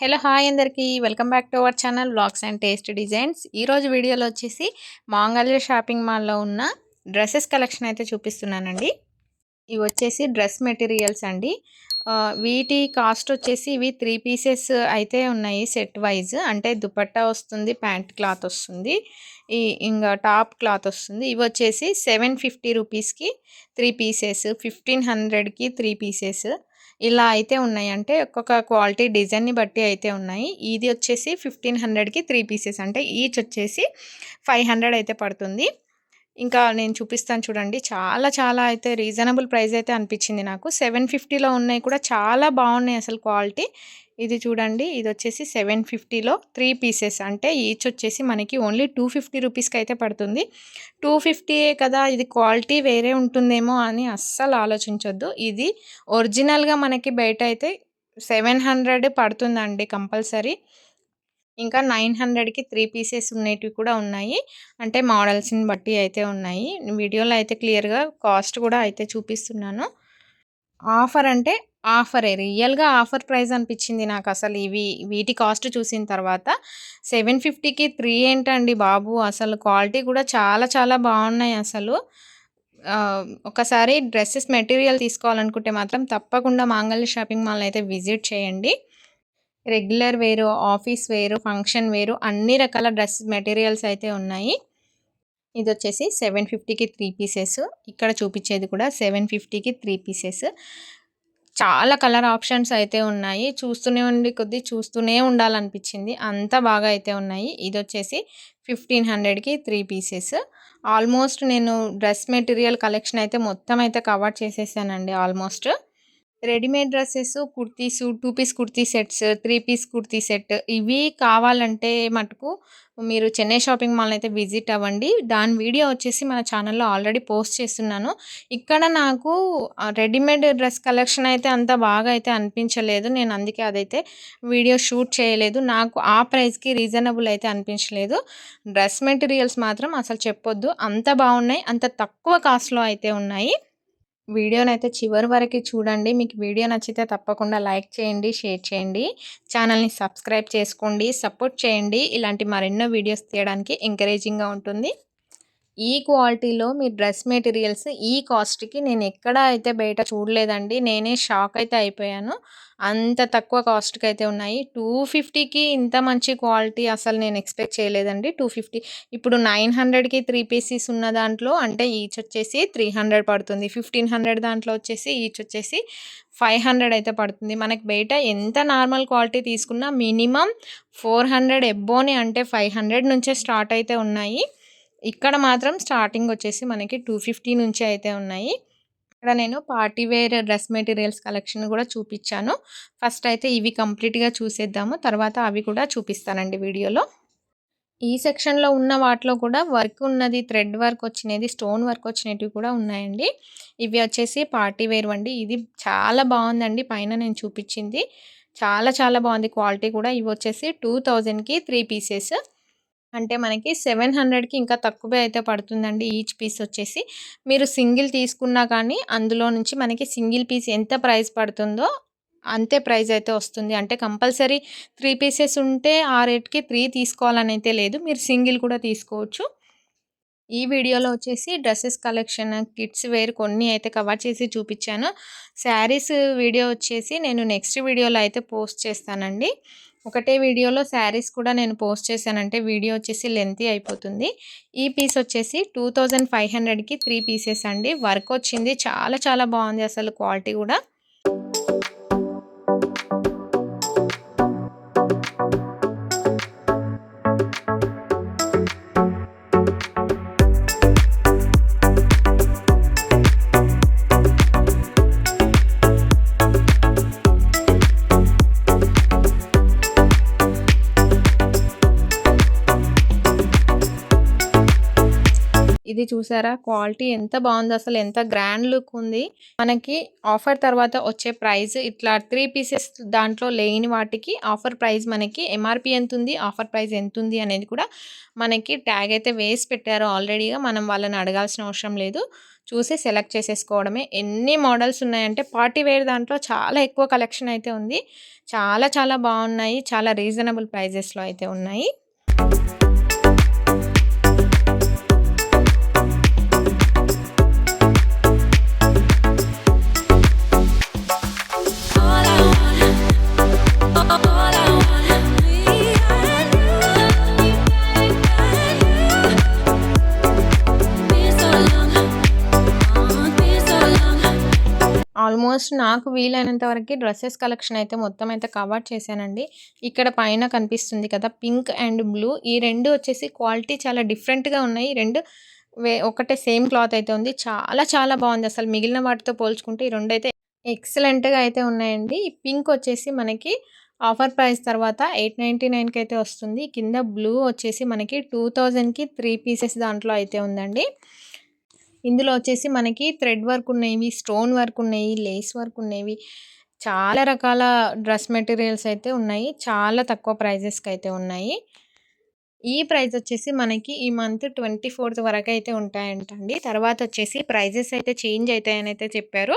Hello hi అందరికీ. Welcome back to our channel blogs and taste designs. ఈరోజు వీడియోలో వచ్చేసి మాంగళ్య షాపింగ్ మాల్లో ఉన్న డ్రెస్సెస్ కలెక్షన్ అయితే చూపిస్తున్నానండి. ఇవి వచ్చేసి డ్రెస్ మెటీరియల్స్ అండి. వీటి కాస్ట్ వచ్చేసి ఇవి త్రీ పీసెస్ అయితే ఉన్నాయి సెట్ వైజ్. అంటే దుపట్టా వస్తుంది ప్యాంట్ క్లాత్ వస్తుంది ఈ ఇంకా టాప్ క్లాత్ వస్తుంది. ఇవి వచ్చేసి సెవెన్ ఫిఫ్టీ రూపీస్కి త్రీ పీసెస్ ఫిఫ్టీన్ హండ్రెడ్కి త్రీ పీసెస్. ఇలా అయితే ఉన్నాయి. అంటే ఒక్కొక్క క్వాలిటీ డిజైన్ని బట్టి అయితే ఉన్నాయి. ఇది వచ్చేసి ఫిఫ్టీన్ హండ్రెడ్కి త్రీ పీసెస్. అంటే ఈచ్ వచ్చేసి ఫైవ్ హండ్రెడ్ అయితే పడుతుంది. ఇంకా నేను చూపిస్తాను చూడండి. చాలా చాలా అయితే రీజనబుల్ ప్రైస్ అయితే అనిపించింది నాకు. సెవెన్ ఫిఫ్టీలో ఉన్నాయి కూడా చాలా బాగున్నాయి అసలు క్వాలిటీ. ఇది చూడండి. ఇది వచ్చేసి సెవెన్ ఫిఫ్టీలో త్రీ పీసెస్. అంటే ఈచ్ వచ్చేసి మనకి ఓన్లీ టూ ఫిఫ్టీ రూపీస్కి అయితే పడుతుంది. టూ ఫిఫ్టీయే కదా ఇది క్వాలిటీ వేరే ఉంటుందేమో అని అస్సలు ఆలోచించొద్దు. ఇది ఒరిజినల్గా మనకి బయట అయితే సెవెన్ హండ్రెడ్ పడుతుందండి కంపల్సరీ. ఇంకా నైన్ హండ్రెడ్కి త్రీ పీసెస్ ఉన్నటివి కూడా ఉన్నాయి. అంటే మోడల్స్ని బట్టి అయితే ఉన్నాయి. వీడియోలో అయితే క్లియర్గా కాస్ట్ కూడా అయితే చూపిస్తున్నాను. ఆఫర్ అంటే ఆఫరే. రియల్గా ఆఫర్ ప్రైస్ అనిపించింది నాకు అసలు. ఇవి వీటి కాస్ట్ చూసిన తర్వాత సెవెన్ ఫిఫ్టీకి త్రీ ఏంటండి బాబు? అసలు క్వాలిటీ కూడా చాలా చాలా బాగున్నాయి అసలు. ఒకసారి డ్రెస్సెస్ మెటీరియల్ తీసుకోవాలనుకుంటే మాత్రం తప్పకుండా మాంగళ్య షాపింగ్ మాల్ అయితే విజిట్ చేయండి. రెగ్యులర్ వేరు ఆఫీస్ వేరు ఫంక్షన్ వేరు అన్ని రకాల డ్రెస్ మెటీరియల్స్ అయితే ఉన్నాయి. ఇది వచ్చేసి సెవెన్ ఫిఫ్టీకి త్రీ పీసెస్. ఇక్కడ చూపించేది కూడా సెవెన్ ఫిఫ్టీకి త్రీ పీసెస్. చాలా కలర్ ఆప్షన్స్ అయితే ఉన్నాయి. చూస్తూనే ఉండి కొద్దీ చూస్తూనే ఉండాలనిపించింది. అంత బాగా అయితే ఉన్నాయి. ఇది వచ్చేసి ఫిఫ్టీన్ హండ్రెడ్కి త్రీ పీసెస్. ఆల్మోస్ట్ నేను డ్రెస్ మెటీరియల్ కలెక్షన్ అయితే మొత్తం అయితే కవర్ చేసేసానండి almost. Readymade dresses kurtis two piece kurti sets three piece kurti set ఇవి కావాలంటే మటుకు మీరు చెన్నై షాపింగ్ మాల్ అయితే విజిట్ అవ్వండి. దాని వీడియో వచ్చేసి మన ఛానల్లో ఆల్రెడీ పోస్ట్ చేస్తున్నాను. ఇక్కడ నాకు రెడీమేడ్ డ్రెస్ కలెక్షన్ అయితే అంత బాగా అయితే అనిపించలేదు. నేను అందుకే అదైతే వీడియో షూట్ చేయలేదు. నాకు ఆ ప్రైస్కి రీజనబుల్ అయితే అనిపించలేదు. డ్రెస్ మెటీరియల్స్ మాత్రం అసలు చెప్పొద్దు. అంత బాగున్నాయి. అంత తక్కువ కాస్ట్లో అయితే ఉన్నాయి. వీడియోని అయితే చివరి వరకు చూడండి. మీకు వీడియో నచ్చితే తప్పకుండా లైక్ చేయండి షేర్ చేయండి. ఛానల్ని సబ్స్క్రైబ్ చేసుకోండి సపోర్ట్ చేయండి. ఇలాంటి మరెన్నో వీడియోస్ తీయడానికి ఎంకరేజింగ్గా ఉంటుంది. ఈ క్వాలిటీలో మీ డ్రెస్ మెటీరియల్స్ ఈ కాస్ట్కి నేను ఎక్కడ అయితే బయట చూడలేదండి. నేనే షాక్ అయితే అయిపోయాను. అంత తక్కువ కాస్ట్కి అయితే ఉన్నాయి. టూ ఫిఫ్టీకి ఇంత మంచి క్వాలిటీ అసలు నేను ఎక్స్పెక్ట్ చేయలేదండి. టూ ఫిఫ్టీ ఇప్పుడు నైన్ హండ్రెడ్కి త్రీ పీసెస్ ఉన్న దాంట్లో అంటే ఈచ్ వచ్చేసి త్రీ హండ్రెడ్ పడుతుంది. ఫిఫ్టీన్ హండ్రెడ్ దాంట్లో వచ్చేసి ఈచ్ వచ్చేసి ఫైవ్ హండ్రెడ్ అయితే పడుతుంది. మనకి బయట ఎంత నార్మల్ క్వాలిటీ తీసుకున్నా మినిమం ఫోర్ హండ్రెడ్ ఎబ్బోని అంటే ఫైవ్ హండ్రెడ్ నుంచే స్టార్ట్ అయితే ఉన్నాయి. ఇక్కడ మాత్రం స్టార్టింగ్ వచ్చేసి మనకి టూ ఫిఫ్టీ నుంచి అయితే ఉన్నాయి. ఇక్కడ నేను party wear dress materials collection కూడా చూపించాను. ఫస్ట్ అయితే ఇవి కంప్లీట్గా చూసేద్దాము. తర్వాత అవి కూడా చూపిస్తానండి వీడియోలో. ఈ సెక్షన్లో ఉన్న వాటిలో కూడా వర్క్ ఉన్నది థ్రెడ్ వర్క్ వచ్చినది స్టోన్ వర్క్ వచ్చినవి కూడా ఉన్నాయండి. ఇవి వచ్చేసి పార్టీ వేర్ అండి. ఇది చాలా బాగుందండి. పైన నేను చూపించింది. చాలా చాలా బాగుంది క్వాలిటీ కూడా. ఇవి వచ్చేసి టూ థౌజండ్కి త్రీ పీసెస్. అంటే మనకి సెవెన్ హండ్రెడ్కి ఇంకా తక్కువే అయితే పడుతుందండి ఈచ్ పీస్ వచ్చేసి. మీరు సింగిల్ తీసుకున్నా కానీ అందులో నుంచి మనకి సింగిల్ పీస్ ఎంత ప్రైస్ పడుతుందో అంతే ప్రైస్ అయితే వస్తుంది. అంటే కంపల్సరీ త్రీ పీసెస్ ఉంటే ఆ రేట్కి త్రీ తీసుకోవాలని అయితే లేదు. మీరు సింగిల్ కూడా తీసుకోవచ్చు. ఈ వీడియోలో వచ్చేసి డ్రెస్సెస్ కలెక్షన్ కిడ్స్ వేర్ కొన్ని అయితే కవర్ చేసి చూపించాను. శారీస్ వీడియో వచ్చేసి నేను నెక్స్ట్ వీడియోలో అయితే పోస్ట్ చేస్తానండి. ఒకటే వీడియోలో శారీస్ కూడా నేను పోస్ట్ చేశానంటే వీడియో వచ్చేసి లెంతీ అయిపోతుంది. ఈ పీస్ వచ్చేసి టూ థౌజండ్ ఫైవ్ హండ్రెడ్కి త్రీ పీసెస్ అండి. వర్క్ వచ్చింది. చాలా చాలా బాగుంది అసలు క్వాలిటీ కూడా. ఇది చూసారా? క్వాలిటీ ఎంత బాగుందో. అసలు ఎంత గ్రాండ్ లుక్ ఉంది. మనకి ఆఫర్ తర్వాత వచ్చే ప్రైస్ ఇట్లా త్రీ పీసెస్ దాంట్లో లేని వాటికి ఆఫర్ ప్రైస్ మనకి ఎంఆర్పి ఎంత ఉంది ఆఫర్ ప్రైస్ ఎంత ఉంది అనేది కూడా మనకి ట్యాగ్ అయితే వేసి పెట్టారు ఆల్రెడీగా మనం వాళ్ళని అడగాల్సిన అవసరం లేదు. చూసి సెలెక్ట్ చేసేసుకోవడమే. ఎన్ని మోడల్స్ ఉన్నాయంటే పార్టీ వేర్ దాంట్లో చాలా ఎక్కువ కలెక్షన్ అయితే ఉంది. చాలా చాలా బాగున్నాయి. చాలా రీజనబుల్ ప్రైజెస్లో అయితే ఉన్నాయి. ఆల్మోస్ట్ నాకు వీలైనంత వరకు డ్రెస్సెస్ కలెక్షన్ అయితే మొత్తం అయితే కవర్ చేశానండి. ఇక్కడ పైన కనిపిస్తుంది కదా పింక్ అండ్ బ్లూ. ఈ రెండు వచ్చేసి క్వాలిటీ చాలా డిఫరెంట్గా ఉన్నాయి. ఈ రెండు వే ఒకటే సేమ్ క్లాత్ అయితే ఉంది. చాలా చాలా బాగుంది. అసలు మిగిలిన వాటితో పోల్చుకుంటే ఈ రెండు అయితే ఎక్సలెంట్గా అయితే ఉన్నాయండి. ఈ పింక్ వచ్చేసి మనకి ఆఫర్ ప్రైస్ తర్వాత ఎయిట్ నైంటీ నైన్కి అయితే వస్తుంది. కింద బ్లూ వచ్చేసి మనకి టూ థౌజండ్కి త్రీ పీసెస్ దాంట్లో అయితే ఉందండి. ఇందులో వచ్చేసి మనకి థ్రెడ్ వర్క్ ఉన్నవి స్టోన్ వర్క్ ఉన్నాయి లేస్ వర్క్ ఉన్నవి చాలా రకాల డ్రెస్ మెటీరియల్స్ అయితే ఉన్నాయి. చాలా తక్కువ ప్రైజెస్కి అయితే ఉన్నాయి. ఈ ప్రైస్ వచ్చేసి మనకి ఈ మంత్ ట్వంటీ ఫోర్త్ వరకు అయితే ఉంటాయంటండి. తర్వాత వచ్చేసి ప్రైజెస్ అయితే చేంజ్ అవుతాయని అయితే చెప్పారు.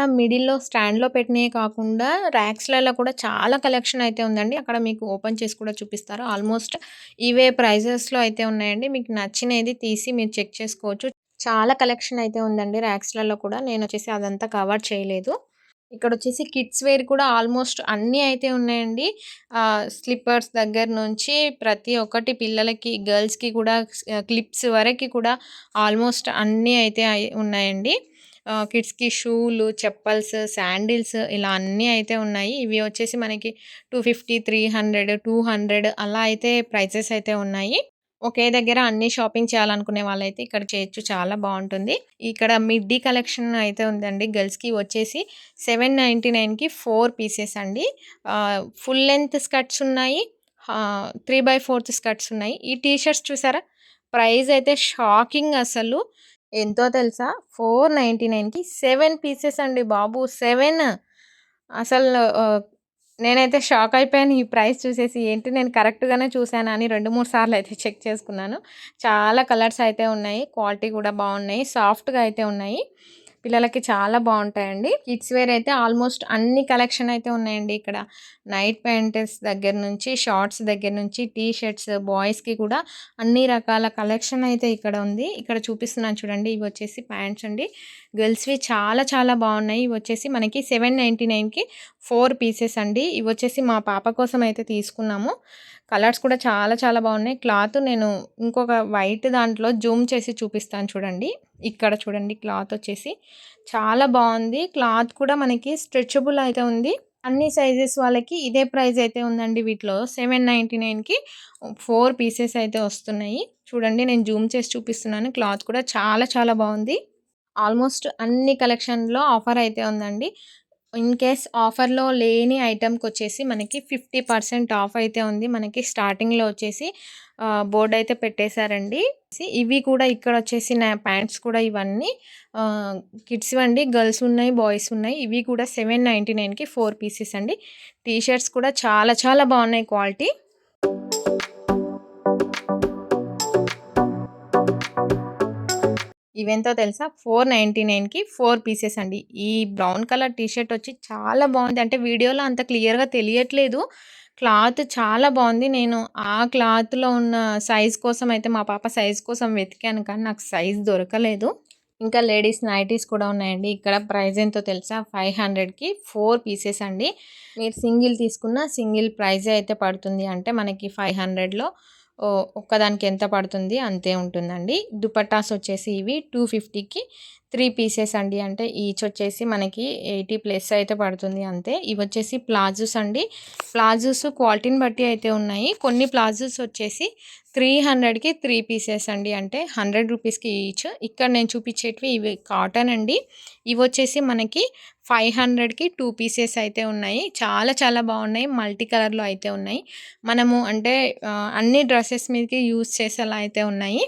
ఇక్కడ మిడిల్‌లో స్టాండ్‌లో పెట్టినవి కాకుండా ర్యాక్స్‌లలో కూడా చాలా కలెక్షన్ అయితే ఉందండి. అక్కడ మీకు ఓపెన్ చేసి కూడా చూపిస్తారు. ఆల్మోస్ట్ ఇవే ప్రైజెస్‌లో అయితే ఉన్నాయండి. మీకు నచ్చినది తీసి మీరు చెక్ చేసుకోవచ్చు. చాలా కలెక్షన్ అయితే ఉందండి ర్యాక్స్‌లలో కూడా. నేను వచ్చేసి అదంతా కవర్ చేయలేదు. ఇక్కడ వచ్చేసి కిడ్స్ వేర్ కూడా ఆల్మోస్ట్ అన్నీ అయితే ఉన్నాయండి. స్లిప్పర్స్ దగ్గర నుంచి ప్రతి ఒక్కటి పిల్లలకి, గర్ల్స్‌కి కూడా క్లిప్స్ వరకి కూడా ఆల్మోస్ట్ అన్నీ అయితే ఉన్నాయండి. కిడ్స్‌కి షూలు, చెప్పల్స్, శాండిల్స్ ఇలా అన్నీ అయితే ఉన్నాయి. ఇవి వచ్చేసి మనకి 250, 300, 200 అలా అయితే ప్రైజెస్ అయితే ఉన్నాయి. ఒకే దగ్గర అన్నీ షాపింగ్ చేయాలనుకునే వాళ్ళైతే ఇక్కడ చేయొచ్చు. చాలా బాగుంటుంది ఇక్కడ మిడ్డీ కలెక్షన్ అయితే ఉందండి. గర్ల్స్‌కి వచ్చేసి 799కి 4 పీసెస్ అండి. ఫుల్ లెంత్ స్కర్ట్స్ ఉన్నాయి. త్రీ బై ఫోర్త్ స్కర్ట్స్ ఉన్నాయి. ఈ టీషర్ట్స్ చూసారా? ప్రైస్ అయితే షాకింగ్ అసలు. ఎంతో తెలుసా? 499కి 7 పీసెస్ అండి బాబు. సెవెన్ అసలు నేనైతే షాక్ అయిపోయాను ఈ ప్రైస్ చూసేసి. ఏంటి నేను కరెక్ట్‌గానే చూశాను అని 2, 3 సార్లు అయితే చెక్ చేసుకున్నాను. చాలా కలర్స్ అయితే ఉన్నాయి. క్వాలిటీ కూడా బాగున్నాయి. సాఫ్ట్‌గా అయితే ఉన్నాయి. పిల్లలకి చాలా బాగుంటాయండి కిడ్స్ వేర్ అయితే ఆల్మోస్ట్ అన్ని కలెక్షన్ అయితే ఉన్నాయండి ఇక్కడ. నైట్ ప్యాంట్స్ దగ్గర నుంచి, షార్ట్స్ దగ్గర నుంచి, టీ షర్ట్స్ బాయ్స్‌కి కూడా అన్ని రకాల కలెక్షన్ అయితే ఇక్కడ ఉంది. ఇక్కడ చూపిస్తున్నాను చూడండి. ఇవి వచ్చేసి ప్యాంట్స్ అండి. గర్ల్స్‌వి చాలా చాలా బాగున్నాయి. ఇవి వచ్చేసి మనకి 799కి ఫోర్ పీసెస్ అండి. ఇవి వచ్చేసి మా పాప కోసం అయితే తీసుకున్నాము. కలర్స్ కూడా చాలా చాలా బాగున్నాయి. క్లాత్ నేను ఇంకొక వైట్ దాంట్లో జూమ్ చేసి చూపిస్తాను చూడండి. ఇక్కడ చూడండి క్లాత్ వచ్చేసి చాలా బాగుంది. క్లాత్ కూడా మనకి స్ట్రెచబుల్ అయితే ఉంది. అన్ని సైజెస్ వాళ్ళకి ఇదే ప్రైస్ అయితే ఉందండి వీటిలో. 799కి 4 పీసెస్ అయితే వస్తున్నాయి. చూడండి నేను జూమ్ చేసి చూపిస్తున్నాను. క్లాత్ కూడా చాలా చాలా బాగుంది. ఆల్మోస్ట్ అన్ని కలెక్షన్‌లో ఆఫర్ అయితే ఉందండి. ఇన్ కేస్ ఆఫర్‌లో లేని ఐటెంకి వచ్చేసి మనకి 50% ఆఫ్ అయితే ఉంది. మనకి స్టార్టింగ్‌లో వచ్చేసి బోర్డు అయితే పెట్టేశారండి. ఇవి కూడా ఇక్కడ వచ్చేసి నా ప్యాంట్స్ కూడా ఇవన్నీ కిడ్స్ అండి గర్ల్స్ ఉన్నాయి బాయ్స్ ఉన్నాయి. ఇవి కూడా సెవెన్ నైంటీ నైన్కి ఫోర్ పీసెస్ అండి. టీ షర్ట్స్ కూడా చాలా చాలా బాగున్నాయి క్వాలిటీ. ఇవెంతో తెలుసా? ఫోర్ నైంటీ నైన్కి ఫోర్ పీసెస్ అండి. ఈ బ్రౌన్ కలర్ టీషర్ట్ వచ్చి చాలా బాగుంది. అంటే వీడియోలో అంత క్లియర్గా తెలియట్లేదు. క్లాత్ చాలా బాగుంది. నేను ఆ క్లాత్లో ఉన్న సైజ్ కోసం అయితే మా పాప సైజ్ కోసం వెతికాను. కానీ నాకు సైజ్ దొరకలేదు. ఇంకా లేడీస్ నైటీస్ కూడా ఉన్నాయండి. ఇక్కడ ప్రైస్ ఎంతో తెలుసా? ఫైవ్ హండ్రెడ్కి ఫోర్ పీసెస్ అండి. మీరు సింగిల్ తీసుకున్న సింగిల్ ప్రైజే అయితే పడుతుంది. అంటే మనకి ఫైవ్ హండ్రెడ్లో ఒక్కదానికి ఎంత పడుతుంది? అంతే ఉంటుందండి. దుపట్టాస్ వచ్చేసి ఇవి టూ ఫిఫ్టీకి త్రీ పీసెస్ అండి. అంటే ఈచ్ వచ్చేసి మనకి ఎయిటీ ప్లస్ అయితే పడుతుంది అంతే. ఇవి వచ్చేసి ప్లాజోస్ అండి. ప్లాజోస్ క్వాలిటీని బట్టి అయితే ఉన్నాయి. కొన్ని ప్లాజోస్ వచ్చేసి త్రీ హండ్రెడ్కి త్రీ పీసెస్ అండి. అంటే హండ్రెడ్ రూపీస్కి ఈచ్. ఇక్కడ నేను చూపించేటివి ఇవి కాటన్ అండి. ఇవి వచ్చేసి మనకి ఫైవ్ హండ్రెడ్కి టూ పీసెస్ అయితే ఉన్నాయి. చాలా చాలా బాగున్నాయి. మల్టీ కలర్లో అయితే ఉన్నాయి. మనము అంటే అన్ని డ్రెస్సెస్ మీదకి యూస్ చేసేలా అయితే ఉన్నాయి.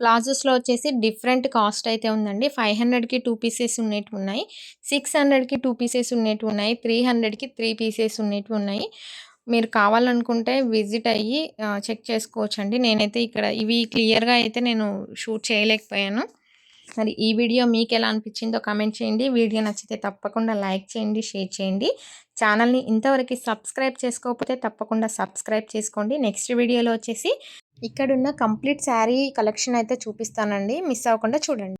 ప్లాజోస్లో వచ్చేసి డిఫరెంట్ కాస్ట్ అయితే ఉందండి. ఫైవ్ హండ్రెడ్కి టూ పీసెస్ ఉన్నట్టు ఉన్నాయి. సిక్స్ హండ్రెడ్కి టూ పీసెస్ ఉన్నట్టు ఉన్నాయి. త్రీ హండ్రెడ్కి త్రీ పీసెస్ ఉన్నట్టు ఉన్నాయి. మీరు కావాలనుకుంటే విజిట్ అయ్యి చెక్ చేసుకోవచ్చు అండి నేనైతే ఇక్కడ ఇవి క్లియర్గా అయితే నేను షూట్ చేయలేకపోయాను. మరి ఈ వీడియో మీకు ఎలా అనిపించిందో కామెంట్ చేయండి. వీడియో నచ్చితే తప్పకుండా లైక్ చేయండి షేర్ చేయండి. ఛానల్ని ఇంతవరకు సబ్స్క్రైబ్ చేసుకోకపోతే తప్పకుండా సబ్స్క్రైబ్ చేసుకోండి. నెక్స్ట్ వీడియోలో వచ్చేసి ఇక్కడున్న కంప్లీట్ శారీ కలెక్షన్ అయితే చూపిస్తానండి. మిస్ అవ్వకుండా చూడండి.